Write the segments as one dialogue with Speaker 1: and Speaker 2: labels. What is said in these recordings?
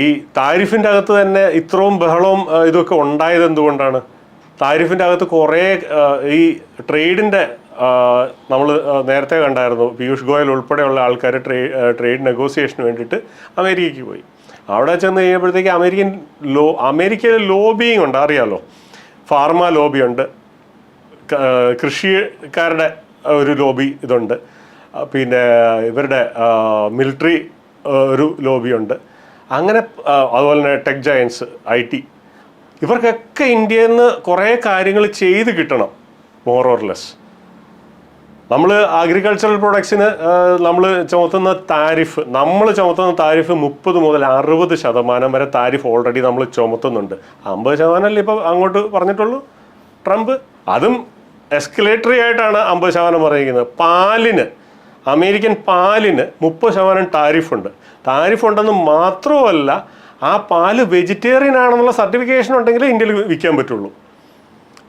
Speaker 1: ഈ താരിഫിന്റെ അകത്ത് തന്നെ ഇത്രയും ബഹളവും ഇതൊക്കെ ഉണ്ടായത് എന്തുകൊണ്ടാണ്? താരിഫിന്റെ അകത്ത് കുറേ ഈ ട്രേഡിന്റെ നമ്മൾ നേരത്തെ കണ്ടായിരുന്നു പീയൂഷ് ഗോയൽ ഉൾപ്പെടെയുള്ള ആൾക്കാർ ട്രേ ട്രേഡ് നെഗോസിയേഷന് വേണ്ടിയിട്ട് അമേരിക്കയ്ക്ക് പോയി. അവിടെ ചെന്ന് കഴിയുമ്പോഴത്തേക്ക് അമേരിക്കൻ ലോ അമേരിക്കയിലെ ലോബിയിങ് ഉണ്ട് അറിയാലോ? ഫാർമ ലോബി ഉണ്ട് കൃഷിക്കാരുടെ ഒരു ലോബി ഇതുണ്ട് പിന്നെ ഇവരുടെ മിലിറ്ററി ഒരു ലോബിയുണ്ട്. അങ്ങനെ അതുപോലെ തന്നെ ടെക് ജയൻസ് ഐ ടി ഇവർക്കൊക്കെ ഇന്ത്യയിൽ നിന്ന് കുറേ കാര്യങ്ങൾ ചെയ്ത് കിട്ടണം മോർ ഓർ ലെസ് നമ്മൾ അഗ്രികൾച്ചറൽ പ്രൊഡക്ട്സിന് നമ്മൾ ചുമത്തുന്ന താരിഫ് നമ്മൾ ചുമത്തുന്ന താരിഫ് മുപ്പത് മുതൽ അറുപത് ശതമാനം വരെ താരിഫ് ഓൾറെഡി നമ്മൾ ചുമത്തുന്നുണ്ട്. അമ്പത് ശതമാനമല്ലേ ഇപ്പോൾ അങ്ങോട്ട് പറഞ്ഞിട്ടുള്ളൂ? ട്രംപ്. അതും എസ്കലേറ്ററി ആയിട്ടാണ് അമ്പത് ശതമാനം പറയുന്നത്. പാലിന് അമേരിക്കൻ പാലിന് മുപ്പത് ശതമാനം താരിഫുണ്ട് താരിഫ് ഉണ്ടെന്ന് മാത്രമല്ല ആ പാൽ വെജിറ്റേറിയൻ ആണെന്നുള്ള സർട്ടിഫിക്കേഷൻ ഉണ്ടെങ്കിൽ ഇന്ത്യയിൽ വിൽക്കാൻ പറ്റുള്ളൂ.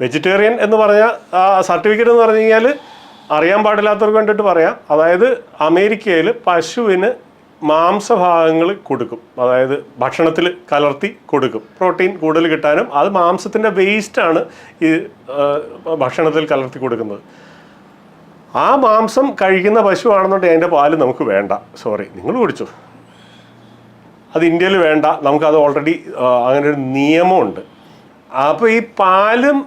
Speaker 1: വെജിറ്റേറിയൻ എന്ന് പറഞ്ഞാൽ ആ സർട്ടിഫിക്കറ്റ് എന്ന് പറഞ്ഞു കഴിഞ്ഞാൽ അറിയാൻ പാടില്ലാത്തവർക്ക് വേണ്ടിയിട്ട് പറയാം. അതായത് അമേരിക്കയിൽ പശുവിന് മാംസഭാഗങ്ങൾ കൊടുക്കും. അതായത് ഭക്ഷണത്തിൽ കലർത്തി കൊടുക്കും. പ്രോട്ടീൻ കൂടുതൽ കിട്ടാനും അത് മാംസത്തിന്റെ വേസ്റ്റാണ് ഈ ഭക്ഷണത്തിൽ കലർത്തി കൊടുക്കുന്നത്. ആ മാംസം കഴിക്കുന്ന പശുവാണെന്നുണ്ടെങ്കിൽ അതിന്റെ പാൽ നമുക്ക് വേണ്ട. സോറി നിങ്ങൾ കുടിച്ചു. അത് ഇന്ത്യയിൽ വേണ്ട. നമുക്കത് ഓൾറെഡി അങ്ങനെ ഒരു നിയമമുണ്ട്. അപ്പോൾ ഈ പാലും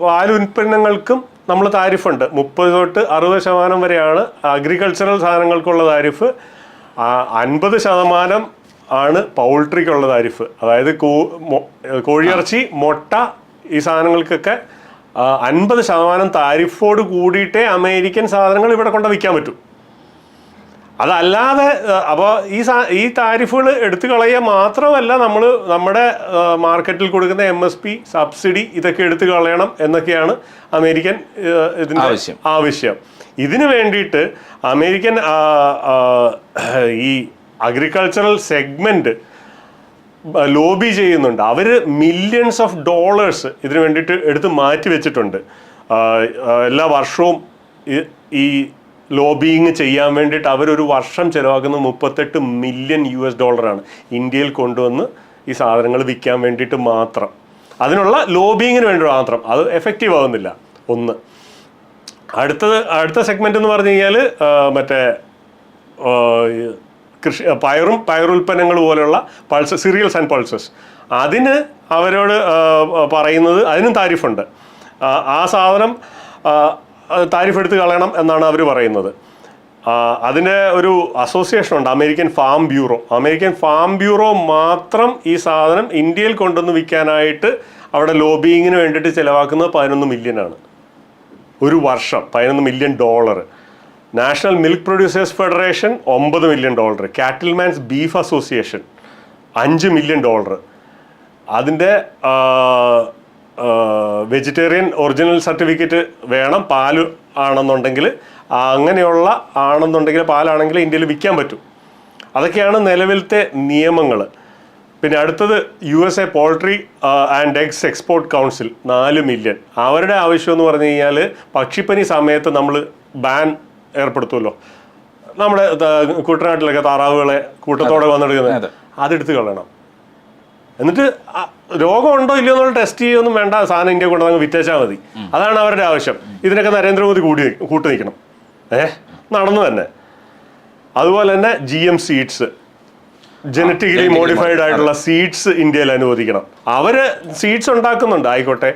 Speaker 1: പാൽ ഉൽപ്പന്നങ്ങൾക്കും നമ്മൾ താരിഫുണ്ട്. മുപ്പത് തൊട്ട് അറുപത് ശതമാനം വരെയാണ് അഗ്രികൾച്ചറൽ സാധനങ്ങൾക്കുള്ള താരിഫ്. അൻപത് ശതമാനം ആണ് പൗൾട്രിക്കുള്ള താരിഫ്. അതായത് കോഴിയിറച്ചി മുട്ട ഈ സാധനങ്ങൾക്കൊക്കെ അൻപത് ശതമാനം താരിഫോട് കൂടിയിട്ടേ അമേരിക്കൻ സാധനങ്ങൾ ഇവിടെ കൊണ്ട് വിൽക്കാൻ പറ്റൂ അതല്ലാതെ അപ്പോൾ ഈ സാ- ഈ താരിഫുകൾ എടുത്തു കളയുക മാത്രമല്ല നമ്മൾ നമ്മുടെ മാർക്കറ്റിൽ കൊടുക്കുന്ന എം എസ് പി സബ്സിഡി ഇതൊക്കെ എടുത്തു കളയണം എന്നൊക്കെയാണ് അമേരിക്കൻ ഇതിന്റെ
Speaker 2: ആവശ്യം.
Speaker 1: ആവശ്യം ഇതിന് വേണ്ടിയിട്ട് അമേരിക്കൻ ഈ അഗ്രികൾച്ചറൽ സെഗ്മെന്റ് ലോബി ചെയ്യുന്നുണ്ട്. അവർ മില്യൺസ് ഓഫ് ഡോളേഴ്സ് ഇതിനു വേണ്ടിയിട്ട് എടുത്ത് മാറ്റി വെച്ചിട്ടുണ്ട്. എല്ലാ വർഷവും ഈ- ലോബിങ് ചെയ്യാൻ വേണ്ടിയിട്ട് അവരൊരു വർഷം ചിലവാക്കുന്നത് മുപ്പത്തെട്ട് മില്യൺ യു എസ് ഡോളറാണ് ഇന്ത്യയിൽ കൊണ്ടുവന്ന് ഈ സാധനങ്ങൾ വിൽക്കാൻ വേണ്ടിയിട്ട് മാത്രം. അതിനുള്ള ലോബിയിങ്ങിന് വേണ്ടി മാത്രം. അത് എഫക്റ്റീവ് ആവുന്നില്ല. ഒന്ന്. അടുത്തത് അടുത്ത സെഗ്മെന്റ് എന്ന് പറഞ്ഞു കഴിഞ്ഞാൽ മറ്റേ കൃഷി പയറും പയറുൽപ്പന്നങ്ങൾ പോലെയുള്ള പൾസസ് സീരിയൽസ് ആൻഡ് പൾസസ് അതിന് അവരോട് പറയുന്നത് അതിനും താരിഫുണ്ട്. ആ, സാധനം താരിഫ് എടുത്ത് കളയണം എന്നാണ് അവർ പറയുന്നത്. അതിന്റെ ഒരു അസോസിയേഷൻ ഉണ്ട് American farm bureau American farm bureau മാത്രം ഈ സാധനം ഇന്ത്യയിൽ കൊണ്ടുവന്ന് വിൽക്കാനായിട്ട് അവിടെ ലോബിയിങ്ങിന് വേണ്ടിയിട്ട് ചിലവാക്കുന്നത് പതിനൊന്ന് മില്യനാണ് ഒരു വർഷം പതിനൊന്ന് million dollar national milk producers federation ഒമ്പത് million dollar cattlemen's beef association അഞ്ച് മില്യൺ ഡോളർ അതിന്റെ വെജിറ്റേറിയൻ ഒറിജിനൽ സർട്ടിഫിക്കറ്റ് വേണം പാൽ ആണെന്നുണ്ടെങ്കിൽ. അങ്ങനെയുള്ള ആണെന്നുണ്ടെങ്കിൽ പാലാണെങ്കിൽ ഇന്ത്യയിൽ വിൽക്കാൻ പറ്റും. അതൊക്കെയാണ് നിലവിലത്തെ നിയമങ്ങൾ. പിന്നെ അടുത്തത് U S A poultry and eggs export council നാല് മില്യൺ. അവരുടെ ആവശ്യം എന്ന് പറഞ്ഞു കഴിഞ്ഞാൽ പക്ഷിപ്പനി സമയത്ത് നമ്മൾ ബാൻ ഏർപ്പെടുത്തുമല്ലോ. നമ്മുടെ കുട്ടനാട്ടിലൊക്കെ താറാവുകളെ കൂട്ടത്തോടെ വന്നെടുക്കുന്നത്.
Speaker 2: അതെ.
Speaker 1: അതെടുത്ത് കളയണം. എന്നിട്ട് രോഗം ഉണ്ടോ ഇല്ലയോ എന്നുള്ള ടെസ്റ്റ് ചെയ്യൊന്നും വേണ്ട. സാധനം ഇന്ത്യ കൊണ്ട് അങ്ങ് വിറ്റേച്ചാൽ മതി അതാണ് അവരുടെ ആവശ്യം. ഇതിനൊക്കെ നരേന്ദ്രമോദി കൂടി കൂട്ടു നിൽക്കണം. ഏ? നടന്നു തന്നെ. അതുപോലെ തന്നെ G M seeds genetically modified ആയിട്ടുള്ള സീഡ്സ് ഇന്ത്യയിൽ അനുവദിക്കണം. അവർ സീഡ്സ് ഉണ്ടാക്കുന്നുണ്ട്. ആയിക്കോട്ടെ.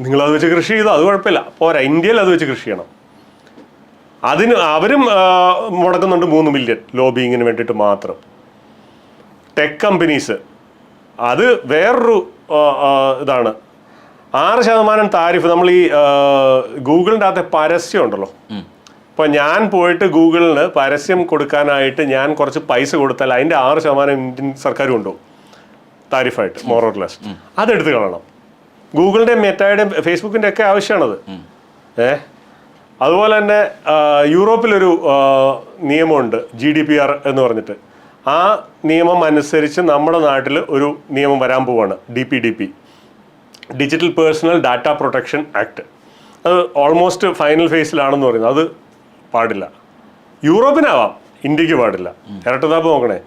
Speaker 1: നിങ്ങൾ അത് വെച്ച് കൃഷി ചെയ്തോ അത് കുഴപ്പമില്ല. പോരാ ഇന്ത്യയിൽ അത് വെച്ച് കൃഷി ചെയ്യണം. അതിന് അവരും മുടക്കുന്നുണ്ട് മൂന്ന് മില്യൺ ലോബിങ്ങിന് വേണ്ടിയിട്ട് മാത്രം. ടെക് കമ്പനീസ് അത് വേറൊരു ഇതാണ്. ആറ് ശതമാനം താരിഫ് നമ്മൾ ഈ ഗൂഗിളിന്റെ അകത്തെ പരസ്യം ഉണ്ടല്ലോ. ഇപ്പോൾ ഞാൻ പോയിട്ട് ഗൂഗിളിന് പരസ്യം കൊടുക്കാനായിട്ട് ഞാൻ കുറച്ച് പൈസ കൊടുത്താൽ അതിന്റെ ആറ് ശതമാനം ഇന്ത്യൻ സർക്കാർ കൊണ്ടുപോകും താരിഫായിട്ട് മോറോർലെസ് അതെടുത്ത് കളയണം. ഗൂഗിളിന്റെ മെറ്റയുടെ ഫേസ്ബുക്കിന്റെ ഒക്കെ ആവശ്യമാണത് ഏ? അതുപോലെ തന്നെ യൂറോപ്പിലൊരു നിയമമുണ്ട് ജി ഡി പി ആർ എന്ന് പറഞ്ഞിട്ട്. ആ നിയമം അനുസരിച്ച് നമ്മുടെ നാട്ടിൽ ഒരു നിയമം വരാൻ പോവാണ് D P D P digital personal data protection act അത് ഓൾമോസ്റ്റ് ഫൈനൽ ഫേസിലാണെന്ന് പറയുന്നത് അത് പാടില്ല. യൂറോപ്പിനാവാം ഇന്ത്യയ്ക്ക് പാടില്ല. ഇരട്ടതാപ്പ് നോക്കണേ.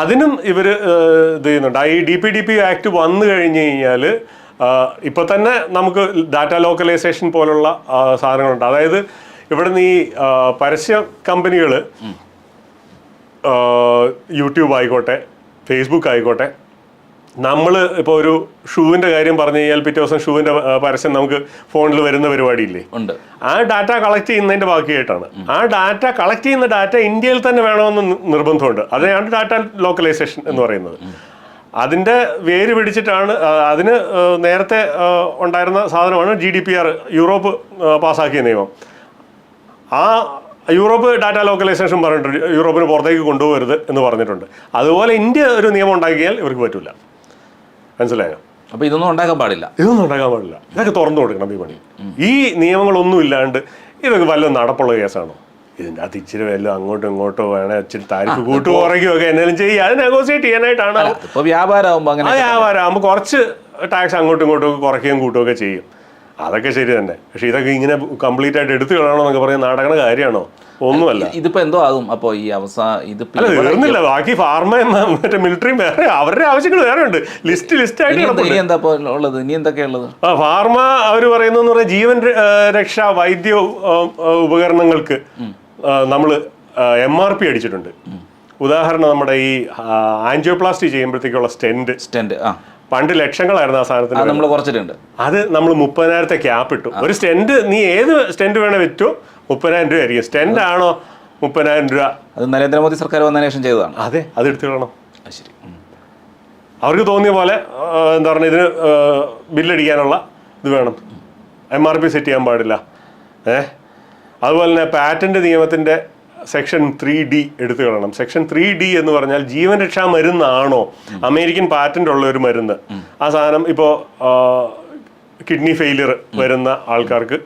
Speaker 1: അതിനും ഇവർ ഇത് ചെയ്യുന്നുണ്ട്. ഈ D P D P act വന്നു കഴിഞ്ഞ് കഴിഞ്ഞാൽ ഇപ്പൊ തന്നെ നമുക്ക് ഡാറ്റ ലോക്കലൈസേഷൻ പോലുള്ള സാധനങ്ങളുണ്ട്. അതായത് ഇവിടുന്ന് ഈ പരസ്യ കമ്പനികൾ യൂട്യൂബ് ആയിക്കോട്ടെ ഫേസ്ബുക്ക് ആയിക്കോട്ടെ നമ്മൾ ഇപ്പോൾ ഒരു ഷൂവിന്റെ കാര്യം പറഞ്ഞു കഴിഞ്ഞാൽ പിറ്റേ ദിവസം ഷൂവിന്റെ പരസ്യം നമുക്ക് ഫോണിൽ വരുന്ന പരിപാടിയില്ലേ?
Speaker 2: ഉണ്ട്.
Speaker 1: ആ ഡാറ്റ കളക്ട് ചെയ്യുന്നതിന്റെ ബാക്കിയായിട്ടാണ്. ആ ഡാറ്റ കളക്ട് ചെയ്യുന്ന ഡാറ്റ ഇന്ത്യയിൽ തന്നെ വേണമെന്ന് നിർബന്ധമുണ്ട്. അതിനാണ് ഡാറ്റ ലോക്കലൈസേഷൻ എന്ന് പറയുന്നത്. അതിന്റെ വേര് പിടിച്ചിട്ടാണ് അതിന് നേരത്തെ ഉണ്ടായിരുന്ന സാധനമാണ് G D P R Europe പാസ്സാക്കിയ നിയമം. ആ യൂറോപ്പ് ഡാറ്റ ലോക്കലൈസേഷൻ പറഞ്ഞിട്ടുണ്ട് യൂറോപ്പിന് പുറത്തേക്ക് കൊണ്ടുപോകരുത് എന്ന് പറഞ്ഞിട്ടുണ്ട്. അതുപോലെ ഇന്ത്യ ഒരു നിയമം ഉണ്ടാക്കിയാൽ ഇവർക്ക് പറ്റില്ല മനസ്സിലായോ?
Speaker 2: അപ്പോൾ ഇതൊന്നും ഉണ്ടാക്കാൻ പാടില്ല.
Speaker 1: ഇതൊന്നും ഉണ്ടാക്കാൻ പാടില്ല. ഇതൊക്കെ തുറന്നു കൊടുക്കണം ഈ പണി. ഈ നിയമങ്ങളൊന്നും ഇല്ലാണ്ട് ഇതൊക്കെ വല്ല നടപ്പുള്ള കേസാണോ? ഇതിന്റെ അകത്ത് ഇച്ചിരി വല്ലതും അങ്ങോട്ടും ഇങ്ങോട്ടോ വേണേ ഇച്ചിരി താരിഫ് കൂട്ടുകയോ കുറയ്ക്കുകയോ ഒക്കെ എന്തെങ്കിലും ചെയ്യുക അത് നെഗോസിയേറ്റ് ചെയ്യാനായിട്ടാണ്.
Speaker 2: ഇപ്പോൾ വ്യാപാരം ആകുമ്പോൾ അങ്ങനെ
Speaker 1: ആ വ്യാപാരം ആകുമ്പോൾ കുറച്ച് ടാക്സ് അങ്ങോട്ടും ഇങ്ങോട്ടും ഒക്കെ കുറയ്ക്കുകയും കൂട്ടുകയൊക്കെ ചെയ്യും. അതൊക്കെ ശരി തന്നെ. പക്ഷെ ഇതൊക്കെ ഇങ്ങനെ കംപ്ലീറ്റ് ആയിട്ട് എടുത്തു കളയണമെന്നൊക്കെ പറഞ്ഞ് നടക്കണ കാര്യമാണോ? ഒന്നുമല്ല.
Speaker 2: ഇതിപ്പോ എന്തോ ആകും അപ്പൊ ഈ അവസാന ഇത്
Speaker 1: തീർന്നില്ല. ബാക്കി ഫാർമ എന്ന മറ്റേ മിലിറ്ററിയും വേറെ അവരുടെ ആവശ്യങ്ങൾ വേറെ ഉണ്ട്. ലിസ്റ്റ് ലിസ്റ്റ് ആയിട്ട്
Speaker 2: ഇനി എന്താ- ഉള്ളത്? ഇനി എന്തൊക്കെയാ ഉള്ളത്?
Speaker 1: ആ ഫാർമ അവർ പറയുന്നതെന്ന് പറഞ്ഞാൽ ജീവൻ രക്ഷാ വൈദ്യ ഉപകരണങ്ങൾക്ക് നമ്മൾ എം ആർ പി അടിച്ചിട്ടുണ്ട്. ഉദാഹരണം നമ്മുടെ ഈ ആൻജിയോപ്ലാസ്റ്റി ചെയ്യുമ്പോഴത്തേക്കുള്ള
Speaker 2: സ്റ്റെന്റ് ആ.
Speaker 1: പണ്ട് ലക്ഷങ്ങളായിരുന്നു ആ സാധനത്തിന്
Speaker 2: അത് നമ്മൾ കുറച്ചിട്ടുണ്ട്.
Speaker 1: അത് നമ്മൾ മുപ്പതിനായിരത്തെ ക്യാപ് ഇട്ടു. ഒരു സ്റ്റെൻഡ് നീ ഏത് സ്റ്റെൻഡ് വേണേ വെച്ചോ മുപ്പതിനായിരം രൂപ ആയിരിക്കും. സ്റ്റെൻഡ് ആണോ മുപ്പതിനായിരം രൂപ?
Speaker 2: അത് നരേന്ദ്രമോദി സർക്കാർ വന്നതിന് ശേഷം ചെയ്തതാണ്.
Speaker 1: അതെ അത് എടുത്തു കളയണം.
Speaker 2: ശരി.
Speaker 1: അവർക്ക് തോന്നിയ പോലെ എന്താ പറയുക ഇതിന് ബില്ലടിക്കാനുള്ള ഇത് വേണം. എം ആർ പി സെറ്റ് ചെയ്യാൻ പാടില്ല. ഏ? അതുപോലെ തന്നെ പാറ്റന്റ് നിയമത്തിന്റെ സെക്ഷൻ ത്രീ ഡി എടുത്തു കളയണം. സെക്ഷൻ ത്രീ ഡി എന്ന് പറഞ്ഞാൽ ജീവൻ രക്ഷാ മരുന്നാണോ? അമേരിക്കൻ പാറ്റന്റ് ഉള്ള ഒരു മരുന്ന്. ആ സാധനം ഇപ്പോൾ കിഡ്നി ഫെയിലിയർ വരുന്ന ആൾക്കാർക്ക്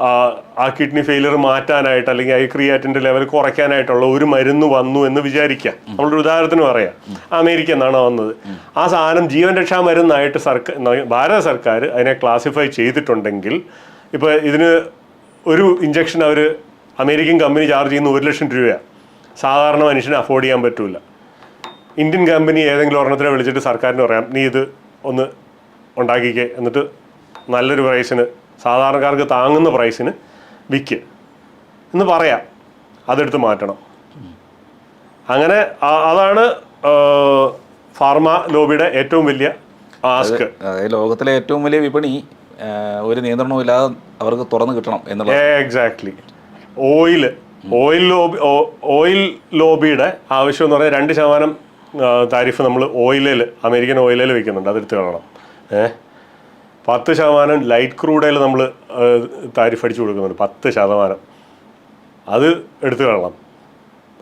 Speaker 1: ആ, കിഡ്നി ഫെയിലിയർ മാറ്റാനായിട്ട് അല്ലെങ്കിൽ ഈ ക്രിയാറ്റിന്റെ ലെവൽ കുറയ്ക്കാനായിട്ടുള്ള ഒരു മരുന്ന് വന്നു എന്ന് വിചാരിക്കാം. നമ്മളൊരു ഉദാഹരണത്തിന് പറയാം. അമേരിക്ക എന്നാണ് വന്നത്. ആ സാധനം ജീവൻ രക്ഷാ മരുന്നായിട്ട് സർക്കാർ ഭാരത സർക്കാർ അതിനെ ക്ലാസിഫൈ ചെയ്തിട്ടുണ്ടെങ്കിൽ ഇപ്പൊ ഇതിന് ഒരു ഇഞ്ചക്ഷൻ അവർ അമേരിക്കൻ കമ്പനി ചാർജ് ചെയ്യുന്ന ഒരു ലക്ഷം രൂപയാണ് സാധാരണ മനുഷ്യന് അഫോർഡ് ചെയ്യാൻ പറ്റില്ല ഇന്ത്യൻ കമ്പനി ഏതെങ്കിലും ഒരെണ്ണത്തിനെ വിളിച്ചിട്ട് സർക്കാരിന് പറയാം നീ ഇത് ഒന്ന് ഉണ്ടാക്കിക്കേ. എന്നിട്ട് നല്ലൊരു പ്രൈസിന് സാധാരണക്കാർക്ക് താങ്ങുന്ന പ്രൈസിന് വിൽക്ക് എന്ന് പറയാം. അതെടുത്ത് മാറ്റണം. അങ്ങനെ അതാണ് ഫാർമ ലോബിയുടെ ഏറ്റവും വലിയ ആസ്ക്.
Speaker 2: ലോകത്തിലെ ഏറ്റവും വലിയ വിപണി ഒരു നിയന്ത്രണവും ഇല്ലാതെ അവർക്ക് തുറന്നു കിട്ടണം എന്നുള്ളത്
Speaker 1: exactly oil oil lobby oil ലോബിയുടെ ആവശ്യം എന്ന് പറഞ്ഞാൽ രണ്ട് ശതമാനം താരിഫ് നമ്മൾ ഓയിലിൽ അമേരിക്കൻ ഓയിലിൽ വെക്കുന്നുണ്ട്. അതെടുത്ത് കാണണം ഏ? പത്ത് ശതമാനം ലൈറ്റ് ക്രൂഡയിൽ നമ്മൾ താരിഫ് അടിച്ചു കൊടുക്കുന്നുണ്ട്. പത്ത് ശതമാനം. അത് എടുത്തു കാണണം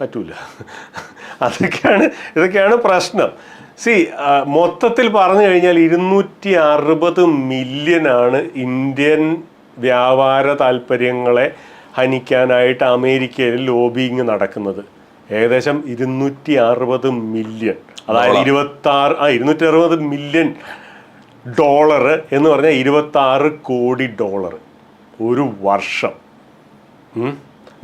Speaker 1: പറ്റൂല. അതൊക്കെയാണ് ഇതൊക്കെയാണ് പ്രശ്നം. സി മൊത്തത്തിൽ പറഞ്ഞു കഴിഞ്ഞാൽ ഇരുന്നൂറ്റി അറുപത് ആണ് ഇന്ത്യൻ വ്യാപാര താല്പര്യങ്ങളെ ഹനിക്കാനായിട്ട് അമേരിക്കയിൽ ലോബിങ് നടക്കുന്നത്. ഏകദേശം ഇരുന്നൂറ്റി അറുപത് മില്യൺ അതായത് ഇരുപത്തി ആറ് ആ ഇരുന്നൂറ്റി അറുപത് മില്യൺ ഡോളർ എന്ന് പറഞ്ഞാൽ ഇരുപത്തി ആറ് കോടി ഡോളർ ഒരു വർഷം.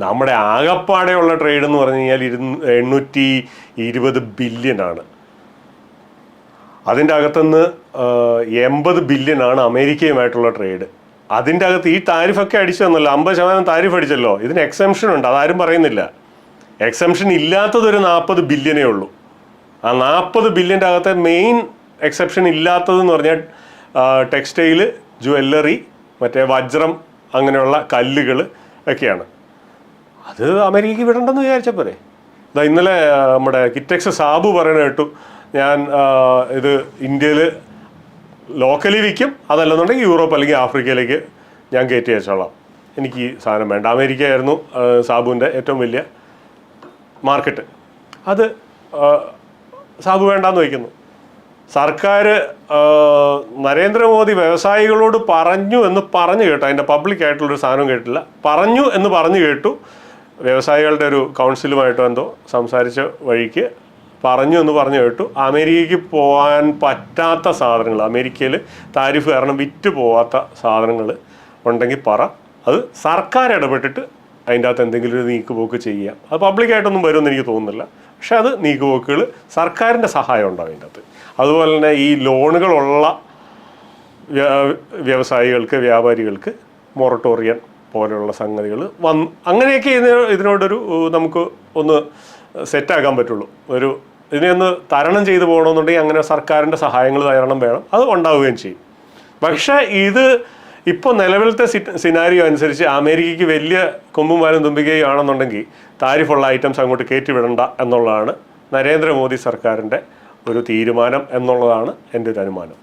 Speaker 1: നമ്മുടെ ആകപ്പാടെയുള്ള ട്രേഡ് എന്ന് പറഞ്ഞു കഴിഞ്ഞാൽ ഇരുന്ന് എണ്ണൂറ്റി ഇരുപത് ബില്യൺ ആണ്. അതിന്റെ അകത്തുനിന്ന് എൺപത് ബില്യൺ ആണ് അമേരിക്കയുമായിട്ടുള്ള ട്രേഡ് അതിന്റെ അകത്ത് ഈ താരിഫൊക്കെ അടിച്ചു തന്നല്ലോ. അമ്പത് ശതമാനം താരിഫ് അടിച്ചല്ലോ. ഇതിന് എക്സംഷൻ ഉണ്ട്. അതാരും പറയുന്നില്ല. എക്സംഷൻ ഇല്ലാത്തതൊരു നാൽപ്പത് ബില്യനേ ഉള്ളൂ. ആ നാൽപ്പത് ബില്യന്റെ അകത്തെ മെയിൻ എക്സെപ്ഷൻ ഇല്ലാത്തതെന്ന് പറഞ്ഞാൽ ടെക്സ്റ്റൈൽ ജുവല്ലറി മറ്റേ വജ്രം അങ്ങനെയുള്ള കല്ലുകൾ ഒക്കെയാണ്. അത് അമേരിക്കയ്ക്ക് വിടണ്ടെന്ന് വിചാരിച്ച പോരെ. ഇതാ ഇന്നലെ നമ്മുടെ കിറ്റക്സ് സാബു പറയണ കേട്ടു. ഞാൻ ഇത് ഇന്ത്യയിൽ ലോക്കലി വിൽക്കും. അതല്ലെന്നുണ്ടെങ്കിൽ യൂറോപ്പ് അല്ലെങ്കിൽ ആഫ്രിക്കയിലേക്ക് ഞാൻ കയറ്റി അയച്ചോളാം. എനിക്ക് ഈ സാധനം വേണ്ട. അമേരിക്കയായിരുന്നു സാബുവിന്റെ ഏറ്റവും വലിയ മാർക്കറ്റ്. അത് സാബു വേണ്ടാന്ന് വയ്ക്കുന്നു സർക്കാർ നരേന്ദ്രമോദി വ്യവസായികളോട് പറഞ്ഞു എന്ന് പറഞ്ഞു കേട്ടു. അതിന്റെ പബ്ലിക്കായിട്ടുള്ളൊരു സാധനം കേട്ടില്ല പറഞ്ഞു എന്ന് പറഞ്ഞു കേട്ടു. വ്യവസായികളുടെ ഒരു കൗൺസിലുമായിട്ടോ എന്തോ സംസാരിച്ച വഴിക്ക് പറഞ്ഞു എന്ന് പറഞ്ഞു കേട്ടു. അമേരിക്കയ്ക്ക് പോകാൻ പറ്റാത്ത സാധനങ്ങൾ അമേരിക്കയിൽ താരിഫ് കാരണം വിറ്റ് പോവാത്ത സാധനങ്ങൾ ഉണ്ടെങ്കിൽ പറ. അത് സർക്കാർ ഇടപെട്ടിട്ട് അതിന്റെ അകത്ത് എന്തെങ്കിലും ഒരു നീക്കുപോക്ക് ചെയ്യാം അത് പബ്ലിക്കായിട്ടൊന്നും വരുമെന്ന് എനിക്ക് തോന്നുന്നില്ല. പക്ഷേ അത് നീക്കുപോക്കുകൾ സർക്കാരിന്റെ സഹായം ഉണ്ടാവും അതിന്റെ അകത്ത്? അതുപോലെ തന്നെ ഈ ലോണുകളുള്ള വ്യ- വ്യവസായികൾക്ക് വ്യാപാരികൾക്ക് മൊറട്ടോറിയൻ പോലെയുള്ള സംഗതികൾ വന്ന് അങ്ങനെയൊക്കെ ഇതിന് ഇതിനോടൊരു നമുക്ക് ഒന്ന് സെറ്റാക്കാൻ പറ്റുള്ളൂ. ഒരു ഇതിനെ ഒന്ന് തരണം ചെയ്തു പോകണമെന്നുണ്ടെങ്കിൽ അങ്ങനെ സർക്കാരിന്റെ സഹായങ്ങൾ തരണം വേണം. അത് ഉണ്ടാവുകയും ചെയ്യും. പക്ഷേ ഇത് ഇപ്പോൾ നിലവിലത്തെ സിനാരിയോ അനുസരിച്ച് അമേരിക്കയ്ക്ക് വലിയ കൊമ്പും വാലും തുമ്പിക്കുകയും ആണെന്നുണ്ടെങ്കിൽ താരിഫുള്ള ഐറ്റംസ് അങ്ങോട്ട് കയറ്റിവിടണ്ട എന്നുള്ളതാണ് നരേന്ദ്രമോദി സർക്കാരിന്റെ ഒരു തീരുമാനം എന്നുള്ളതാണ് എന്റെ ഒരു അനുമാനം.